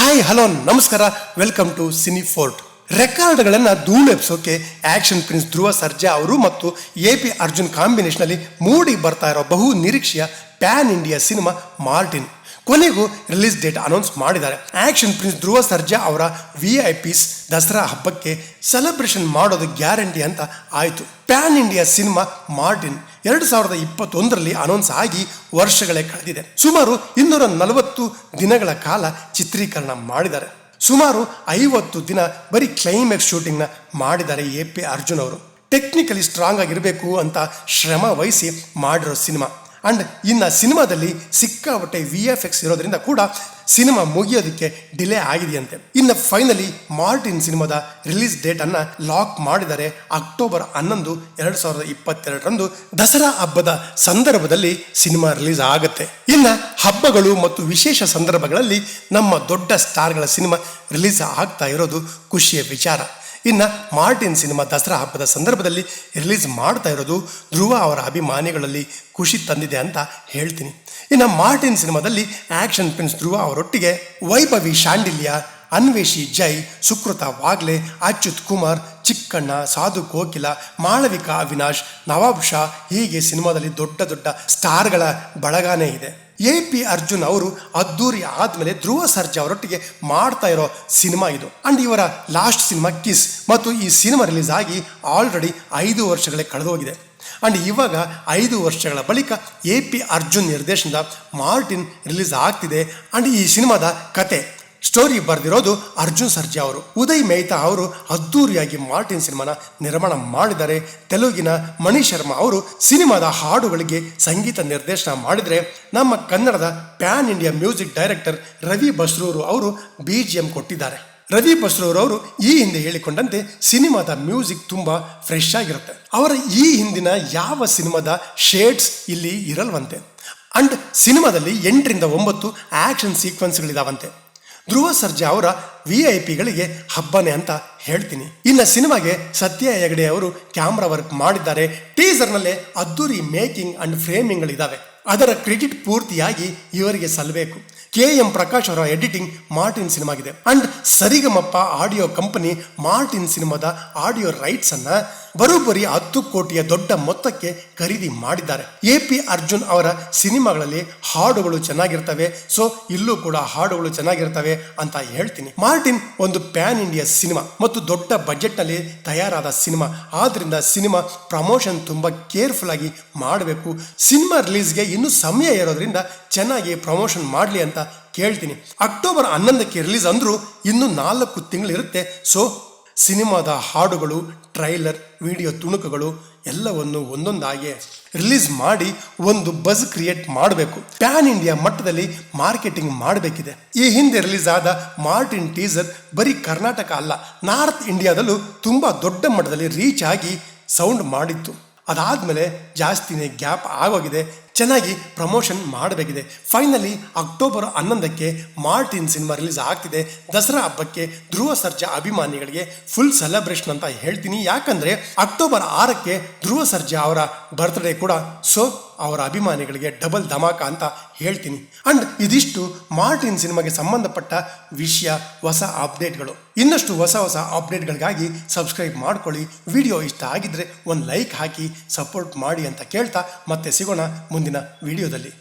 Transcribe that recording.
Hi hello ನಮಸ್ಕಾರ. Welcome to cine fort ರೆಕಾರ್ಡ್ಗಳನ್ನು ಧೂಳೆಪ್ಸೋಕೆ ಆಕ್ಷನ್ ಪ್ರಿನ್ಸ್ ಧ್ರುವ ಸರ್ಜಾ ಅವರು ಮತ್ತು ಎ ಪಿ ಅರ್ಜುನ್ ಕಾಂಬಿನೇಷನಲ್ಲಿ ಮೂಡಿ ಬರ್ತಾ ಇರೋ ಬಹು ನಿರೀಕ್ಷೆಯ ಪ್ಯಾನ್ ಇಂಡಿಯಾ ಸಿನಿಮಾ ಮಾರ್ಟಿನ್ ಕೊನೆಗೂ ರಿಲೀಸ್ ಡೇಟ್ ಅನೌನ್ಸ್ ಮಾಡಿದ್ದಾರೆ. ಆಕ್ಷನ್ ಪ್ರಿನ್ಸ್ ಧ್ರುವ ಸರ್ಜಾ ಅವರ ವಿ ಐ ಪಿಸ್ ದಸರಾ ಹಬ್ಬಕ್ಕೆ ಸೆಲೆಬ್ರೇಷನ್ ಮಾಡೋದು ಗ್ಯಾರಂಟಿ ಅಂತ ಆಯಿತು. ಪ್ಯಾನ್ ಇಂಡಿಯಾ ಸಿನಿಮಾ ಮಾರ್ಟಿನ್ ಎರಡು ಸಾವಿರದ ಇಪ್ಪತ್ತೊಂದರಲ್ಲಿ ಅನೌನ್ಸ್ ಆಗಿ ವರ್ಷಗಳೇ ಕಳೆದಿದೆ. ಸುಮಾರು ಇನ್ನೂರ ನಲವತ್ತು ದಿನಗಳ ಕಾಲ ಚಿತ್ರೀಕರಣ ಮಾಡಿದ್ದಾರೆ. ಸುಮಾರು ಐವತ್ತು ದಿನ ಬರೀ ಕ್ಲೈಮ್ಯಾಕ್ಸ್ ಶೂಟಿಂಗ್ನ ಮಾಡಿದ್ದಾರೆ ಎ ಪಿ ಅರ್ಜುನ್ ಅವರು. ಟೆಕ್ನಿಕಲಿ ಸ್ಟ್ರಾಂಗ್ ಆಗಿರಬೇಕು ಅಂತ ಶ್ರಮ ವಹಿಸಿ ಮಾಡಿರೋ ಸಿನಿಮಾ. ಅಂಡ್ ಇನ್ನು ಸಿನಿಮಾದಲ್ಲಿ ಸಿಕ್ಕಾಪಟ್ಟೆ ವಿ ಎಫ್ ಎಕ್ಸ್ ಇರೋದ್ರಿಂದ ಕೂಡ ಸಿನಿಮಾ ಮುಗಿಯೋದಕ್ಕೆ ಡಿಲೇ ಆಗಿದೆಯಂತೆ. ಇನ್ನು ಫೈನಲಿ ಮಾರ್ಟಿನ್ ಸಿನಿಮಾದ ರಿಲೀಸ್ ಡೇಟನ್ನು ಲಾಕ್ ಮಾಡಿದರೆ ಅಕ್ಟೋಬರ್ ಹನ್ನೊಂದು, ಎರಡು ಸಾವಿರದ ಇಪ್ಪತ್ತೆರಡರಂದು ದಸರಾ ಹಬ್ಬದ ಸಂದರ್ಭದಲ್ಲಿ ಸಿನಿಮಾ ರಿಲೀಸ್ ಆಗುತ್ತೆ. ಇನ್ನು ಹಬ್ಬಗಳು ಮತ್ತು ವಿಶೇಷ ಸಂದರ್ಭಗಳಲ್ಲಿ ನಮ್ಮ ದೊಡ್ಡ ಸ್ಟಾರ್ಗಳ ಸಿನಿಮಾ ರಿಲೀಸ್ ಆಗ್ತಾ ಇರೋದು ಖುಷಿಯ ವಿಚಾರ. ಇನ್ನು ಮಾರ್ಟಿನ್ ಸಿನಿಮಾ ದಸರಾ ಹಬ್ಬದ ಸಂದರ್ಭದಲ್ಲಿ ರಿಲೀಸ್ ಮಾಡ್ತಾ ಇರೋದು ಧ್ರುವ ಅವರ ಅಭಿಮಾನಿಗಳಲ್ಲಿ ಖುಷಿ ತಂದಿದೆ ಅಂತ ಹೇಳ್ತೀನಿ. ಇನ್ನು ಮಾರ್ಟಿನ್ ಸಿನಿಮಾದಲ್ಲಿ ಆ್ಯಕ್ಷನ್ ಪ್ರಿನ್ಸ್ ಧ್ರುವ ಅವರೊಟ್ಟಿಗೆ ವೈಭವಿ ಶಾಂಡಿಲ್ಯ, ಅನ್ವೇಷಿ ಜೈ, ಸುಕೃತ ವಾಗ್ಲೆ, ಅಚ್ಯುತ್ ಕುಮಾರ್, ಚಿಕ್ಕಣ್ಣ, ಸಾಧು ಕೋಕಿಲ, ಮಾಳವಿಕಾ ಅವಿನಾಶ್, ನವಾಬ್ ಶಾ ಹೀಗೆ ಸಿನಿಮಾದಲ್ಲಿ ದೊಡ್ಡ ದೊಡ್ಡ ಸ್ಟಾರ್ಗಳ ಬಳಗಾನೇ ಇದೆ. ಎ ಪಿ ಅರ್ಜುನ್ ಅವರು ಅದ್ದೂರಿ ಆದಮೇಲೆ ಧ್ರುವ ಸರ್ಜಾ ಅವರೊಟ್ಟಿಗೆ ಮಾಡ್ತಾ ಇರೋ ಸಿನಿಮಾ ಇದು. ಆ್ಯಂಡ್ ಇವರ ಲಾಸ್ಟ್ ಸಿನಿಮಾ ಕಿಸ್. ಮತ್ತು ಈ ಸಿನಿಮಾ ರಿಲೀಸ್ ಆಗಿ ಆಲ್ರೆಡಿ ಐದು ವರ್ಷಗಳೇ ಕಳೆದೋಗಿದೆ. ಆ್ಯಂಡ್ ಇವಾಗ ಐದು ವರ್ಷಗಳ ಬಳಿಕ ಎ ಪಿ ಅರ್ಜುನ್ ನಿರ್ದೇಶನದ ಮಾರ್ಟಿನ್ ರಿಲೀಸ್ ಆಗ್ತಿದೆ. ಆ್ಯಂಡ್ ಈ ಸಿನಿಮಾದ ಕತೆ ಸ್ಟೋರಿ ಬರೆದಿರೋದು ಅರ್ಜುನ್ ಸರ್ಜಾ ಅವರು. ಉದಯ್ ಮೆಹ್ತಾ ಅವರು ಅದ್ದೂರಿಯಾಗಿ ಮಾರ್ಟಿನ್ ಸಿನಿಮಾನ ನಿರ್ಮಾಣ ಮಾಡಿದರೆ, ತೆಲುಗಿನ ಮಣಿ ಶರ್ಮಾ ಅವರು ಸಿನಿಮಾದ ಹಾಡುಗಳಿಗೆ ಸಂಗೀತ ನಿರ್ದೇಶನ ಮಾಡಿದರೆ, ನಮ್ಮ ಕನ್ನಡದ pan India music director Ravi Basrur ಅವರು ಬಿ ಜಿ ಎಂ ಕೊಟ್ಟಿದ್ದಾರೆ. ರವಿ ಬಸ್ರೂರ್ ಅವರು ಈ ಹಿಂದೆ ಹೇಳಿಕೊಂಡಂತೆ ಸಿನಿಮಾದ ಮ್ಯೂಸಿಕ್ ತುಂಬ ಫ್ರೆಶ್ ಆಗಿರುತ್ತೆ. ಅವರ ಈ ಹಿಂದಿನ ಯಾವ ಸಿನಿಮಾದ ಶೇಡ್ಸ್ ಇಲ್ಲಿ ಇರಲ್ವಂತೆ. ಅಂಡ್ ಸಿನಿಮಾದಲ್ಲಿ ಎಂಟರಿಂದ ಒಂಬತ್ತು ಆಕ್ಷನ್ ಸೀಕ್ವೆನ್ಸ್ಗಳಿದಾವಂತೆ ಧ್ರುವ ಸರ್ಜಾ ಅವರ ವಿ ಐ ಪಿಗಳಿಗೆ ಹಬ್ಬನೇ ಅಂತ ಹೇಳ್ತೀನಿ. ಇನ್ನು ಸಿನಿಮಾಗೆ ಸತ್ಯ ಹೆಗಡೆ ಅವರು ಕ್ಯಾಮ್ರಾ ವರ್ಕ್ ಮಾಡಿದ್ದಾರೆ. ಟೀಸರ್ನಲ್ಲೇ ಅದ್ದೂರಿ ಮೇಕಿಂಗ್ ಅಂಡ್ ಫ್ರೇಮಿಂಗ್ಗಳಿದ್ದಾವೆ ಅದರ ಕ್ರೆಡಿಟ್ ಪೂರ್ತಿಯಾಗಿ ಇವರಿಗೆ ಸಲ್ಲಬೇಕು ಕೆ ಎಂ ಪ್ರಕಾಶ್ ಅವರ editing Martin ಸಿನಿಮಾಗಿದೆ. And Saregama audio company Martin ಸಿನಿಮಾದ ಆಡಿಯೋ ರೈಟ್ಸ್ ಅನ್ನ ಬರೋಬ್ಬರಿ ಹತ್ತು ಕೋಟಿಯ ದೊಡ್ಡ ಮೊತ್ತಕ್ಕೆ ಖರೀದಿ ಮಾಡಿದ್ದಾರೆ. ಎ ಪಿ ಅರ್ಜುನ್ ಅವರ ಸಿನಿಮಾಗಳಲ್ಲಿ ಹಾಡುಗಳು ಚೆನ್ನಾಗಿರ್ತವೆ, ಸೊ ಇಲ್ಲೂ ಕೂಡ ಹಾಡುಗಳು ಚೆನ್ನಾಗಿರ್ತವೆ ಅಂತ ಹೇಳ್ತೀನಿ. ಮಾರ್ಟಿನ್ ಒಂದು ಪ್ಯಾನ್ ಇಂಡಿಯಾ ಸಿನಿಮಾ ಮತ್ತು ದೊಡ್ಡ ಬಜೆಟ್ನಲ್ಲಿ ತಯಾರಾದ ಸಿನಿಮಾ. ಆದ್ರಿಂದ ಸಿನಿಮಾ ಪ್ರಮೋಷನ್ ತುಂಬಾ ಕೇರ್ಫುಲ್ ಆಗಿ ಮಾಡಬೇಕು. ಸಿನಿಮಾ ರಿಲೀಸ್ಗೆ ಇನ್ನೂ ಸಮಯ ಇರೋದ್ರಿಂದ ಚೆನ್ನಾಗಿ ಪ್ರಮೋಷನ್ ಮಾಡಲಿ ಅಂತ ಕೇಳ್ತೀನಿ. ಅಕ್ಟೋಬರ್ ಹನ್ನೊಂದಕ್ಕೆ ರಿಲೀಸ್ ಅಂದ್ರೂ ಇನ್ನೂ ನಾಲ್ಕು ತಿಂಗಳಿರುತ್ತೆ, ಸೊ ಸಿನಿಮಾದ ಹಾಡುಗಳು, ಟ್ರೈಲರ್, ವಿಡಿಯೋ ತುಣುಕುಗಳು ಎಲ್ಲವನ್ನು ಒಂದೊಂದಾಗಿ ರಿಲೀಸ್ ಮಾಡಿ ಒಂದು ಬಜ್ ಕ್ರಿಯೇಟ್ ಮಾಡಬೇಕು. ಪ್ಯಾನ್ ಇಂಡಿಯಾ ಮಟ್ಟದಲ್ಲಿ ಮಾರ್ಕೆಟಿಂಗ್ ಮಾಡಬೇಕಿದೆ. ಈ ಹಿಂದೆ ರಿಲೀಸ್ ಆದ ಮಾರ್ಟಿನ್ ಟೀಸರ್ ಬರೀ ಕರ್ನಾಟಕ ಅಲ್ಲ, ನಾರ್ತ್ ಇಂಡಿಯಾದಲ್ಲೂ ತುಂಬಾ ದೊಡ್ಡ ಮಟ್ಟದಲ್ಲಿ ರೀಚ್ ಆಗಿ ಸೌಂಡ್ ಮಾಡಿತ್ತು. ಅದಾದ್ಮೇಲೆ ಜಾಸ್ತಿನೇ ಗ್ಯಾಪ್ ಆಗೋಗಿದೆ ಚೆನ್ನಾಗಿ ಪ್ರಮೋಷನ್ ಮಾಡಬೇಕಿದೆ. ಫೈನಲಿ ಅಕ್ಟೋಬರ್ ಹನ್ನೊಂದಕ್ಕೆ ಮಾರ್ಟಿನ್ ಸಿನಿಮಾ ರಿಲೀಸ್ ಆಗ್ತಿದೆ. ದಸರಾ ಹಬ್ಬಕ್ಕೆ ಧ್ರುವ ಸರ್ಜಾ ಅಭಿಮಾನಿಗಳಿಗೆ ಫುಲ್ ಸೆಲೆಬ್ರೇಷನ್ ಅಂತ ಹೇಳ್ತೀನಿ. ಯಾಕಂದ್ರೆ ಅಕ್ಟೋಬರ್ ಆರಕ್ಕೆ ಧ್ರುವ ಸರ್ಜಾ ಅವರ ಬರ್ತ್ಡೇ ಕೂಡ ಸೊ ಅವರ ಅಭಿಮಾನಿಗಳಿಗೆ ಡಬಲ್ ಧಮಾಕ ಅಂತ ಹೇಳ್ತೀನಿ. ಅಂಡ್ ಇದಿಷ್ಟು ಮಾರ್ಟಿನ್ ಸಿನಿಮಾಗೆ ಸಂಬಂಧಪಟ್ಟ ವಿಷಯ, ಹೊಸ ಅಪ್ಡೇಟ್ಗಳು ಇನ್ನಷ್ಟು ಹೊಸ ಹೊಸ ಅಪ್ಡೇಟ್ಗಳಿಗಾಗಿ ಸಬ್ಸ್ಕ್ರೈಬ್ ಮಾಡ್ಕೊಳ್ಳಿ. ವಿಡಿಯೋ ಇಷ್ಟ ಆಗಿದ್ರೆ ಒಂದು ಲೈಕ್ ಹಾಕಿ ಸಪೋರ್ಟ್ ಮಾಡಿ ಅಂತ ಕೇಳ್ತಾ ಮತ್ತೆ ಸಿಗೋಣ ಮುಂದಿನ ವಿಡಿಯೋದಲ್ಲಿ.